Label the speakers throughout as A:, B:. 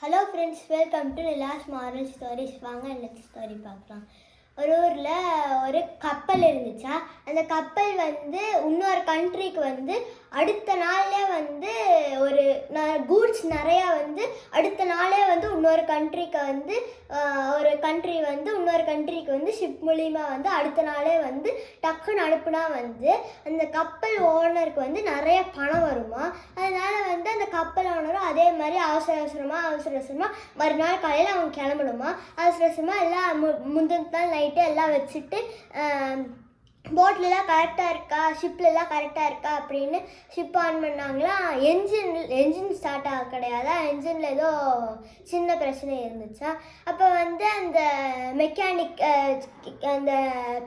A: Hello friends welcome to last moral stories வாங்க இன்னைக்கு story பார்க்கலாம். ஒரு ஊரில் ஒரு கப்பல் இருந்துச்சா? அந்த கப்பல் வந்து இன்னொரு கண்ட்ரிக்கு வந்து அடுத்த நாள்லே வந்து ஒரு கூட்ஸ் நிறையா வந்து அடுத்த நாளே வந்து இன்னொரு கண்ட்ரிக்கு வந்து ஒரு கண்ட்ரி வந்து இன்னொரு கண்ட்ரிக்கு வந்து ஷிப் மூலிமா வந்து அடுத்த நாளே வந்து டக்குன்னு அனுப்புனா வந்து அந்த கப்பல் ஓனருக்கு வந்து நிறைய பணம் வருமா? அந்த கப்பல் ஓனரும் அதே மாதிரி அவசர அவசரமாக அவசர அவசரமாக மறுநாள் காலையில் அவங்க கிளம்பணுமா? அவசர அவசரமாக எல்லாம் மு முந்தின நைட்டு எல்லாம் வச்சுட்டு போட்லலாம் கரெக்டாக இருக்கா? ஷிப்லலாம் கரெக்டாக இருக்கா? அப்படின்னு ஷிப் ஆன் பண்ணாங்களா? என்ஜின் என்ஜின் ஸ்டார்ட் ஆக கிடையாதா? என்ஜினில் ஏதோ சின்ன பிரச்சனை இருந்துச்சா? அப்போ வந்து அந்த மெக்கானிக் அந்த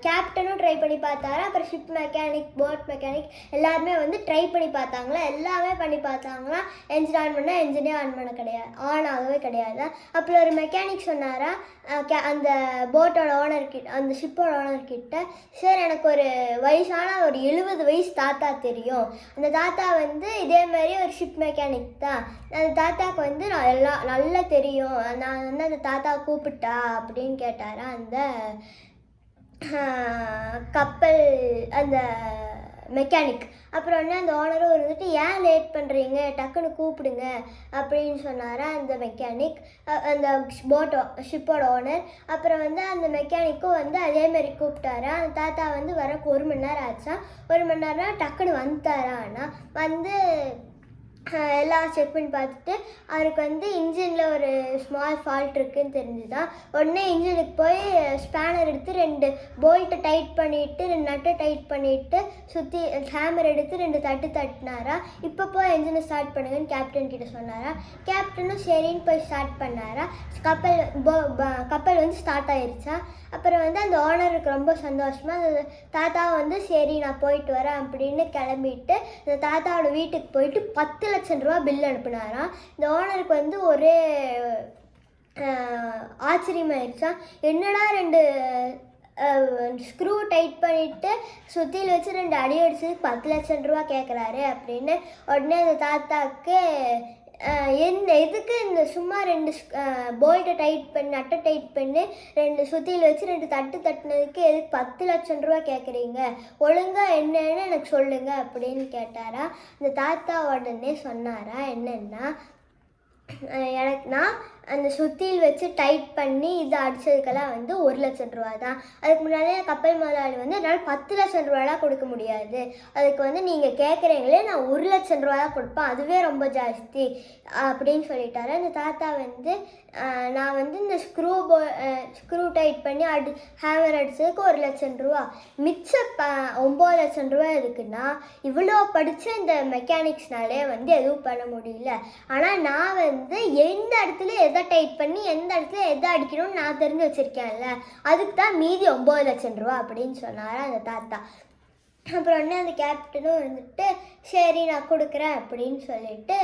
A: கேப்டனும் ட்ரை பண்ணி பார்த்தாரு? அப்புறம் ஷிப் மெக்கானிக் போட் மெக்கானிக் எல்லாருமே வந்து ட்ரை பண்ணி பார்த்தாங்களா? எல்லாமே பண்ணி பார்த்தாங்களா? என்ஜின் ஆன் பண்ணால் என்ஜினே ஆன் பண்ண கிடையாது ஆன் ஆகவே கிடையாது? அப்புறம் ஒரு மெக்கானிக் சொன்னாரா கே- அந்த போட்டோட ஓனர்கிட்ட அந்த ஷிப்போட ஓனர்கிட்ட சார் எனக்கு ஒரு வயசான ஒரு எழுபது வயசு தாத்தா தெரியும். அந்த தாத்தா வந்து இதே மாதிரி ஒரு ஷிப் மெக்கானிக் தான். அந்த தாத்தாவுக்கு வந்து நான் எல்லாம் நல்லா தெரியும். நான் வந்து அந்த தாத்தா கூப்பிட்டா அப்படின்னு கேட்டாரா அந்த கப்பல் அந்த மெக்கானிக் அப்புறம் வந்து அந்த ஓனரும் இருந்துட்டு ஏன் லேட் பண்ணுறீங்க டக்குன்னு கூப்பிடுங்க அப்படின்னு சொன்னாரா அந்த மெக்கானிக் அந்த போட்டோ ஷிப்போட ஓனர் அப்புறம் வந்து அந்த மெக்கானிக்கும் வந்து அதே மாதிரி கூப்பிட்டாரா. அந்த தாத்தா வந்து வரக்கு ஒரு மணி நேரம் ஆச்சா. ஒரு மணி நேரம்னா டக்குன்னு வந்துட்டாரா. ஆனால் வந்து எல்லாம் செக் பண்ணி பார்த்துட்டு அவருக்கு வந்து இன்ஜினில் ஒரு ஸ்மால் ஃபால்ட் இருக்குன்னு தெரிஞ்சுதான். உடனே இன்ஜினுக்கு போய் ஸ்பேனர் எடுத்து ரெண்டு போல்ட்டை டைட் பண்ணிவிட்டு ரெண்டு நட்டை டைட் பண்ணிவிட்டு சுற்றி ஹேமர் எடுத்து ரெண்டு தட்டு தட்டினாரா? இப்போ போய் இன்ஜினை ஸ்டார்ட் பண்ணுங்கன்னு கேப்டன் கிட்ட சொன்னாரா? கேப்டனும் சரின்னு போய் ஸ்டார்ட் பண்ணாரா? கப்பல் கப்பல் வந்து ஸ்டார்ட் ஆயிருச்சா? அப்புறம் வந்து அந்த ஓனருக்கு ரொம்ப சந்தோஷமாக அந்த தாத்தா வந்து சரி நான் போயிட்டு வரேன் அப்படின்னு கிளம்பிட்டு அந்த தாத்தாவோட வீட்டுக்கு போயிட்டு பத்து லட்சம் ரூபா பில் அனுப்புனாராம் இந்த ஓனருக்கு வந்து ஒரே ஆச்சரியமாயிருச்சா? என்னடா ரெண்டு ஸ்க்ரூ டைட் பண்ணிவிட்டு சுற்றியில் வச்சு ரெண்டு அடி அடிச்சு பத்து லட்சம் ரூபா கேட்குறாரு அப்படின்னு உடனே அந்த தாத்தாவுக்கு எந்த எதுக்கு இந்த சும்மா ரெண்டு போல்ட்டை டைட் பண்ணி நட்டை டைட் பண்ணி ரெண்டு சுத்தியில் வச்சு ரெண்டு தட்டு தட்டினதுக்கு எதுக்கு பத்து லட்சம் ரூபா கேட்குறீங்க ஒழுங்காக என்னன்னு எனக்கு சொல்லுங்க அப்படின்னு கேட்டாரா. இந்த தாத்தா உடனே சொன்னாரா என்னென்னா எனக்கு நான் அந்த சுத்தியில் வச்சு டைட் பண்ணி இது அடித்ததுக்கெல்லாம் வந்து ஒரு லட்சம் ரூபா தான் அதுக்கு முன்னாடியே கப்பல் முதலாளி வந்து என்னால் பத்து லட்சம் ரூபாலாம் கொடுக்க முடியாது. அதுக்கு வந்து நீங்கள் கேட்குறீங்களே நான் ஒரு லட்சம் ரூபா தான் கொடுப்பேன். அதுவே ரொம்ப ஜாஸ்தி அப்படின்னு சொல்லிட்டாரு. அந்த தாத்தா வந்து நான் வந்து இந்த ஸ்க்ரூ போ ஸ்க்ரூ டைட் பண்ணி அடி ஹேமர் அடித்ததுக்கு ஒரு லட்சம் ரூபா. மிச்ச ப ஒம்பது லட்சம் ரூபா இருக்குன்னா இவ்வளோ படித்த இந்த மெக்கானிக்ஸ்னாலே வந்து எதுவும் பண்ண முடியல. ஆனால் நான் வந்து எந்த இடத்துல எதை டைட் பண்ணி எந்த இடத்துல எதை அடிக்கணும்னு நான் தெரிஞ்சு வச்சுருக்கேன்ல. அதுக்கு தான் மீதி ஒம்பது லட்சம் ரூபா அப்படின்னு சொன்னார் அந்த தாத்தா. அப்புறம் உடனே அந்த கேப்டனும் வந்துட்டு சரி நான் கொடுக்குறேன் அப்படின்னு சொல்லிட்டு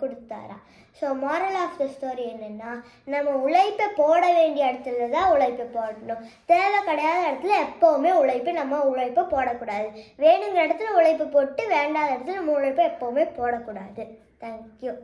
A: கொடுத்தாரா. So moral of the story என்னென்னா நம்ம உழைப்பை போட வேண்டிய இடத்துல தான் உழைப்பை போடணும். தேவை கிடையாத இடத்துல எப்போவுமே உழைப்பு நம்ம உழைப்பை போடக்கூடாது. வேணுங்கிற இடத்துல உழைப்பு போட்டு வேண்டாத இடத்துல நம்ம உழைப்பை எப்போவுமே போடக்கூடாது. தேங்க்யூ